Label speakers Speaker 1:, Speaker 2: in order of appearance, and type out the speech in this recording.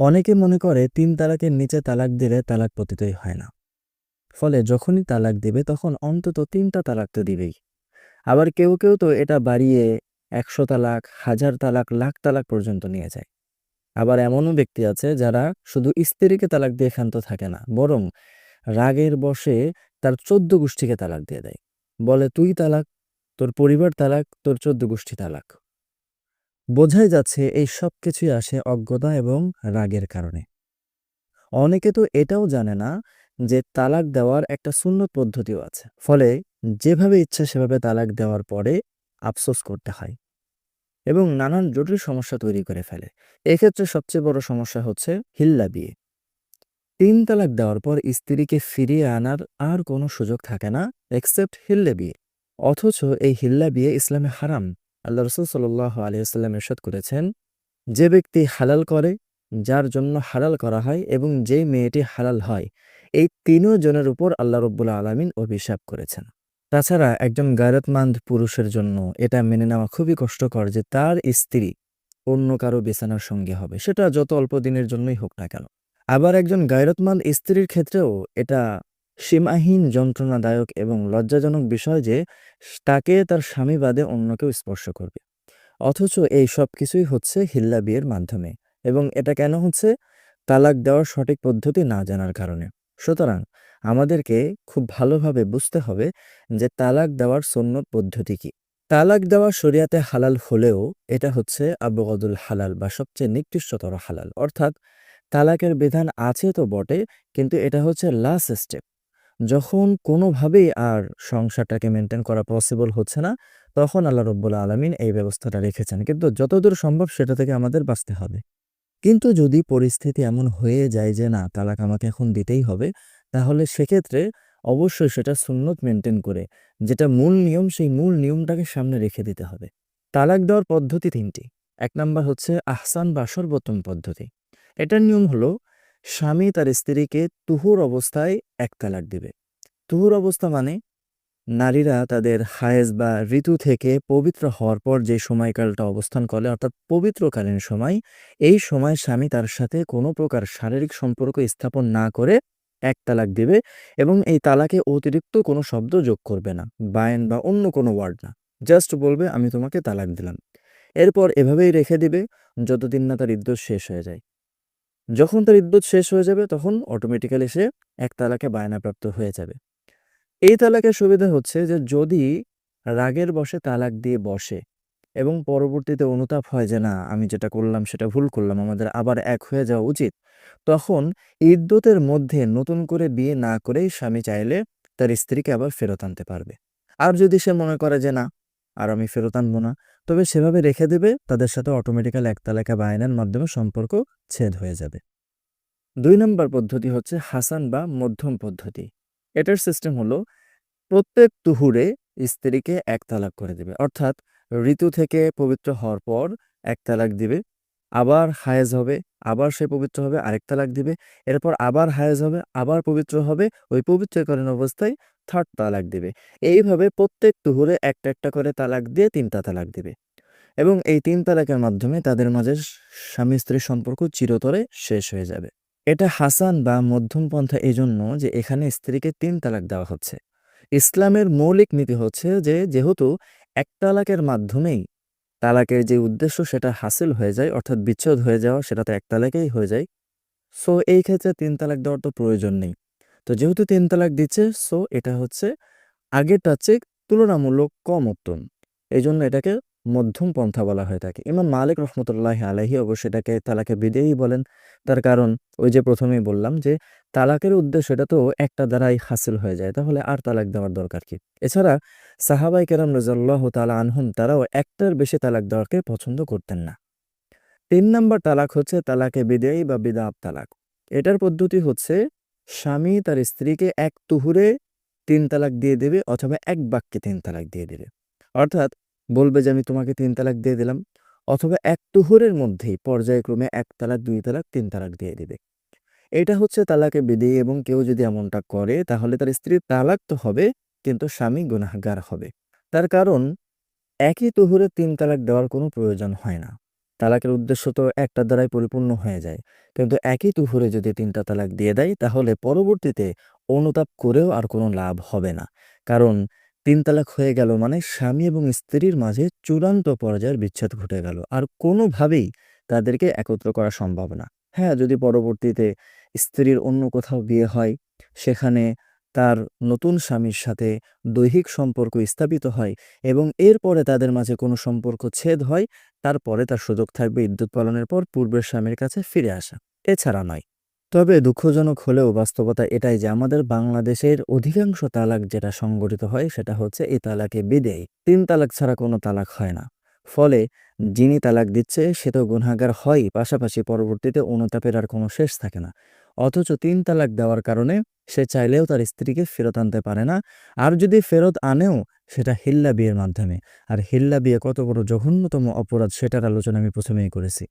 Speaker 1: অনেকে মনে করে তিন তালাকের নিচে তালাক দিলে তালাক পতিতই হয় না। ফলে যখনই তালাক দিবে, তখন অন্তত তিনটা তালাক তো দিবেই। আবার কেউ কেউ তো এটা বাড়িয়ে একশো তালাক, হাজার তালাক, লাখ তালাক পর্যন্ত নিয়ে যায়। আবার এমনও ব্যক্তি আছে যারা শুধু স্ত্রীকে তালাক দিয়ে ক্ষান্ত থাকে না, বরং রাগের বশে তার চোদ্দ গোষ্ঠীকে তালাক দিয়ে দেয়। বলে, তুই তালাক, তোর পরিবার তালাক, তোর চোদ্দ গোষ্ঠী তালাক। বোঝাই যাচ্ছে এই সব কিছুই আসে অজ্ঞতা এবং রাগের কারণে। অনেকে তো এটাও জানে না যে তালাক দেওয়ার একটা সুন্নত পদ্ধতিও আছে। ফলে যেভাবে ইচ্ছা সেভাবে তালাক দেওয়ার পরে আফসোস করতে হয় এবং নানান জটিল সমস্যা তৈরি করে ফেলে। এক্ষেত্রে সবচেয়ে বড় সমস্যা হচ্ছে হিল্লা বিয়ে। তিন তালাক দেওয়ার পর স্ত্রীকে ফিরিয়ে আনার আর কোনো সুযোগ থাকে না এক্সেপ্ট হিল্লা বিয়ে। অথচ এই হিল্লা বিয়ে ইসলামে হারাম। আল্লাহ রসুল সাল্লাহ আলিয়াল্লাম এরশাদ করেছেন, যে ব্যক্তি হালাল করে, যার জন্য হালাল করা হয় এবং যেই মেয়েটি হালাল হয়, এই তিনও জনের উপর আল্লাহ রব্বুল্লা আলমিন অভিশাপ করেছেন। তাছাড়া একজন গায়রতমান্দ পুরুষের জন্য এটা মেনে নেওয়া খুবই কষ্টকর যে তার স্ত্রী অন্য কারও বিছানার সঙ্গে হবে, সেটা যত অল্প দিনের জন্যই হোক না কেন। আবার একজন গায়রতমান্দ স্ত্রীর ক্ষেত্রেও এটা সীমাহীন যন্ত্রণাদায়ক এবং লজ্জাজনক বিষয় যে, তাকে তার স্বামী বাদে অন্য কেউ স্পর্শ করবে। অথচ এই সব কিছুই হচ্ছে হিল্লা বিয়ের মাধ্যমে এবং এটা কেন হচ্ছে? তালাক দেওয়ার সঠিক পদ্ধতি না জানার কারণে। সুতরাং আমাদেরকে খুব ভালোভাবে বুঝতে হবে যে, তালাক দেওয়ার সন্ন্যত পদ্ধতি কি। তালাক দেওয়া শরিয়াতে হালাল হলেও এটা হচ্ছে আবগদুল হালাল বা সবচেয়ে নিকৃষ্টতর হালাল। অর্থাৎ তালাকের বিধান আছে তো বটে, কিন্তু এটা হচ্ছে লাস্ট স্টেপ যখন কোনোভাবেই আর সংসারটাকে মেনটেন করা পসিবল হচ্ছে না, তখন আল্লাহ রব্বুল আলমিন এই ব্যবস্থাটা রেখেছেন। কিন্তু যতদূর সম্ভব সেটা থেকে আমাদের বাঁচতে হবে। কিন্তু যদি পরিস্থিতি এমন হয়ে যায় যে, না, তালাক আমাকে এখন দিতেই হবে, তাহলে সেক্ষেত্রে অবশ্যই সেটা সুন্নত মেনটেন করে, যেটা মূল নিয়ম, সেই মূল নিয়মটাকে সামনে রেখে দিতে হবে। তালাক দেওয়ার পদ্ধতি তিনটি। এক নাম্বার হচ্ছে আহসান বা সর্বোত্তম পদ্ধতি। এটার নিয়ম হলো স্বামী তার স্ত্রীকে তুহুর অবস্থায় এক তালাক দিবে। তুহুর অবস্থা মানে নারীরা তাদের হায়েজ বা ঋতু থেকে পবিত্র হওয়ার পর যে সময়কালটা অবস্থান করে, অর্থাৎ পবিত্রকালীন সময়, এই সময় স্বামী তার সাথে কোনো প্রকার শারীরিক সম্পর্ক স্থাপন না করে এক তালাক দিবে এবং এই তালাকে অতিরিক্ত কোনো শব্দ যোগ করবে না, বায়ন বা অন্য কোনো ওয়ার্ড না। জাস্ট বলবে, আমি তোমাকে তালাক দিলাম। এরপর এভাবেই রেখে দিবে, যতদিন না তার ইদ্যুৎ শেষ হয়ে যায়। যখন তার ইদ্যুৎ শেষ হয়ে যাবে, তখন অটোমেটিক্যালি সে এক তালাকে বায়নাপ্রাপ্ত হয়ে যাবে। এই তালাকের সুবিধা হচ্ছে যে, যদি রাগের বসে তালাক দিয়ে বসে এবং পরবর্তীতে অনুতাপ হয় যে, না, আমি যেটা করলাম সেটা ভুল করলাম, আমাদের আবার এক হয়ে যাওয়া উচিত, তখন ইদ্যতের মধ্যে নতুন করে বিয়ে না করেই স্বামী চাইলে তার স্ত্রীকে আবার ফেরত আনতে পারবে। আর যদি সে মনে করে যে, না, আর আমি ফেরত আনব না তবে সেভাবে রেখে দেবে, তাদের সাথে অটোমেটিক্যাল এক বা আয়নার মাধ্যমে সম্পর্ক ছেদ হয়ে যাবে। দুই নম্বর পদ্ধতি হচ্ছে হাসান বা মধ্যম পদ্ধতি। এটার সিস্টেম হলো, প্রত্যেক তুহুরে স্ত্রীকে এক তালাক করে দেবে। অর্থাৎ ঋতু থেকে পবিত্র হওয়ার পর এক তালাক দিবে। আবার হায়েজ হবে, আবার সে পবিত্র হবে, আরেক তালাক দিবে। এরপর আবার হায়েজ হবে, আবার পবিত্র হবে, ওই পবিত্রকরণ অবস্থায় থার্ড তালাক দিবে। এইভাবে প্রত্যেক তুহুরে একটা একটা করে তালাক দিয়ে তিনটা তালাক দিবে। এবং এই তিন তালাকের মাধ্যমে তাদের মাঝে স্বামী স্ত্রীর সম্পর্ক চিরতরে শেষ হয়ে যাবে। এটা হাসান বা মধ্যম পন্থা এই জন্য যে এখানে স্ত্রীকে তিন তালাক দেওয়া হচ্ছে। ইসলামের মৌলিক নীতি হচ্ছে যে, যেহেতু এক তালাকের মাধ্যমেই তালাকের যে উদ্দেশ্য সেটা হাসিল হয়ে যায়, অর্থাৎ বিচ্ছেদ হয়ে যাওয়া সেটা তো এক তালাকেই হয়ে যায়। সো এই ক্ষেত্রে তিন তালাক দেওয়ার তো প্রয়োজন নেই। তো যেহেতু তিন তালাক দিচ্ছে সো এটা হচ্ছে আগেরটা চেয়ে তুলনামূলক কম উত্তম। এই জন্য এটাকে মধ্যম পন্থা বলা হয়ে থাকে। ইমাম মালিক রহমতুল্লাহ আলহি অবশ্য এটাকে তালাকে বিদেয়ী বলেন। তার কারণ ওই যে প্রথমেই বললাম যে, তালাকের উদ্দেশ্য এটা তো একটা দ্বারাই হাসিল হয়ে যায়, তাহলে আর তালাক দেওয়ার দরকার কি? এছাড়া সাহাবাই কেরাম রাজাল্লাহ তালা আনহুম তারাও একটার বেশি তালাক দেওয়াকে পছন্দ করতেন না। তিন নম্বর তালাক হচ্ছে তালাকে বিদেয়ী বা বিদাব তালাক। এটার পদ্ধতি হচ্ছে স্বামী তার স্ত্রীকে এক তুহুরে তিন তালাক দিয়ে দেবে অথবা এক বাক্যে তিন তালাক দিয়ে দেবে। অর্থাৎ বলবে যে, আমি তোমাকে তিন তালাক দিয়ে দিলাম। অথবা এক তুহুরের মধ্যেই পর্যায়ক্রমে এক তালাক, দুই তালাক, তিন তালাক দিয়ে দিবে। এটা হচ্ছে তালাকে বিধি এবং কেউ যদি এমনটা করে, তাহলে তার স্ত্রী তালাক তো হবে, কিন্তু স্বামী গুনাহগার হবে। তার কারণ, একই তুহুরে তিন তালাক দেওয়ার কোনো প্রয়োজন হয় না। তালাকের উদ্দেশ্য তো একটার দ্বারাই পরিপূর্ণ হয়ে যায়। কিন্তু একই তুহুরে যদি তিনটা তালাক দিয়ে দেয়, তাহলে পরবর্তীতে অনুতাপ করেও আর কোনো লাভ হবে না। কারণ তিন তালাক হয়ে গেল মানে স্বামী এবং স্ত্রীর মাঝে চূড়ান্ত পর্যায়ের বিচ্ছেদ ঘটে গেল। আর কোনোভাবেই তাদেরকে একত্র করা সম্ভব না। হ্যাঁ যদি পরবর্তীতে স্ত্রীর অন্য কোথাও বিয়ে হয়, সেখানে তার নতুন স্বামীর সাথে দৈহিক সম্পর্ক স্থাপিত হয় এবং এরপরে তাদের মাঝে কোনো সম্পর্ক ছেদ হয়, তারপরে তার সুযোগ থাকবে ইদ্যুৎ পালনের পর পূর্বের স্বামীর কাছে ফিরে আসা। এছাড়া নয়। তবে দুঃখজনক হলেও বাস্তবতা এটাই যে আমাদের বাংলাদেশের অধিকাংশ তালাক যেটা সংগঠিত হয় সেটা হচ্ছে এই তালাকে বিদেয়। তিন তালাক ছাড়া কোনো তালাক হয় না। ফলে যিনি তালাক দিচ্ছে সে তো গুনাগার হয় পাশাপাশি পরবর্তীতে অনুতাপের আর কোনো শেষ থাকে না। অথচ তিন তালাক দেওয়ার কারণে সে চাইলেও তার স্ত্রীকে ফেরত আনতে পারে না। আর যদি ফেরত আনেও, সেটা হিল্লা বিয়ের মাধ্যমে। আর হিল্লা বিয়ে কত বড় জঘন্যতম অপরাধ সেটার আলোচনা আমি প্রথমেই করেছি।